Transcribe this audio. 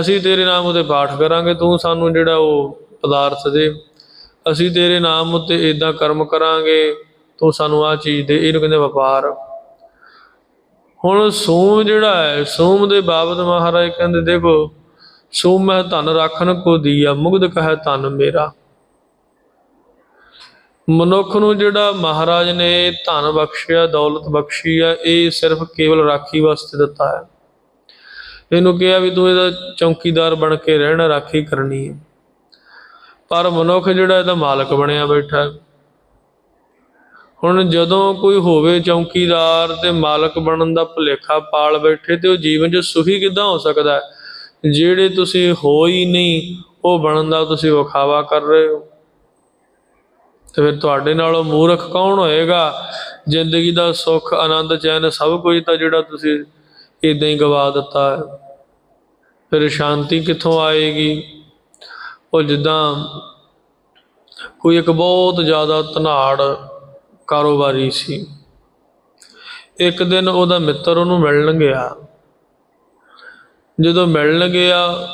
ਅਸੀਂ ਤੇਰੇ ਨਾਮ ਉਤੇ ਪਾਠ ਕਰਾਂਗੇ, ਤੂੰ ਸਾਨੂੰ ਜਿਹੜਾ ਉਹ ਪਦਾਰਥ ਦੇ। ਅਸੀਂ ਤੇਰੇ ਨਾਮ ਉਤੇ ਇਦਾਂ ਕਰਮ ਕਰਾਂਗੇ, ਤੂੰ ਸਾਨੂੰ ਆ ਚੀਜ਼ ਦੇ। ਇਹਨੂੰ ਕਹਿੰਦੇ ਵਪਾਰ। ਹੁਣ ਸੋਮ ਜਿਹੜਾ ਹੈ, ਸੋਮ ਦੇ ਬਾਬਤ ਮਹਾਰਾਜ ਕਹਿੰਦੇ, ਦੇਖੋ, ਸੋਮ ਮੈਂ ਧਨ ਰੱਖਣ ਕੋ ਦੀਆ, ਮੁਗਧ ਕਹੈ ਧਨ ਮੇਰਾ। ਮਨੁੱਖ ਨੂੰ ਜਿਹੜਾ ਮਹਾਰਾਜ ਨੇ ਧਨ ਬਖਸ਼ਿਆ, ਦੌਲਤ ਬਖਸ਼ੀ ਆ, ਇਹ ਸਿਰਫ ਕੇਵਲ ਰਾਖੀ ਵਾਸਤੇ ਦਿੱਤਾ ਹੈ। ਇਹਨੂੰ ਕਿਹਾ ਵੀ ਤੂੰ ਇਹਦਾ ਚੌਕੀਦਾਰ ਬਣ ਕੇ ਰਹਿਣਾ ਰਾਖੀ ਕਰਨੀ ਹੈ। ਪਰ ਮਨੁੱਖ ਜਿਹੜਾ ਇਹਦਾ ਮਾਲਕ ਬਣਿਆ ਬੈਠਾ ਹੁਣ ਜਦੋਂ ਕੋਈ ਹੋਵੇ ਚੌਕੀਦਾਰ ਤੇ ਮਾਲਕ ਬਣਨ ਦਾ ਭੁਲੇਖਾ ਪਾਲ ਬੈਠੇ ਤੇ ਉਹ ਜੀਵਨ 'ਚ ਸੁਖੀ ਕਿੱਦਾਂ ਹੋ ਸਕਦਾ ਜਿਹੜੇ ਤੁਸੀਂ ਹੋ ਹੀ ਨਹੀਂ, ਉਹ ਬਣਨ ਦਾ ਤੁਸੀਂ ਵਿਖਾਵਾ ਕਰ ਰਹੇ ਹੋ। ਤੇ ਫਿਰ ਤੁਹਾਡੇ ਨਾਲੋਂ ਮੂਰਖ ਕੌਣ ਹੋਏਗਾ? ਜ਼ਿੰਦਗੀ ਦਾ ਸੁੱਖ, ਆਨੰਦ, ਚੈਨ ਸਭ ਕੁਝ ਤਾਂ ਜਿਹੜਾ ਤੁਸੀਂ ਇਦਾਂ ਹੀ ਗਵਾ ਦਿੱਤਾ ਹੈ। ਫਿਰ ਸ਼ਾਂਤੀ ਕਿੱਥੋਂ ਆਏਗੀ? ਉਹ ਜਿੱਦਾਂ ਕੋਈ ਇੱਕ ਬਹੁਤ ਜ਼ਿਆਦਾ ਧਨਾੜ ਕਾਰੋਬਾਰੀ ਸੀ। ਇੱਕ ਦਿਨ ਉਹਦਾ ਮਿੱਤਰ ਉਹਨੂੰ ਮਿਲਣ ਗਿਆ। ਜਦੋਂ ਮਿਲਣ ਗਿਆ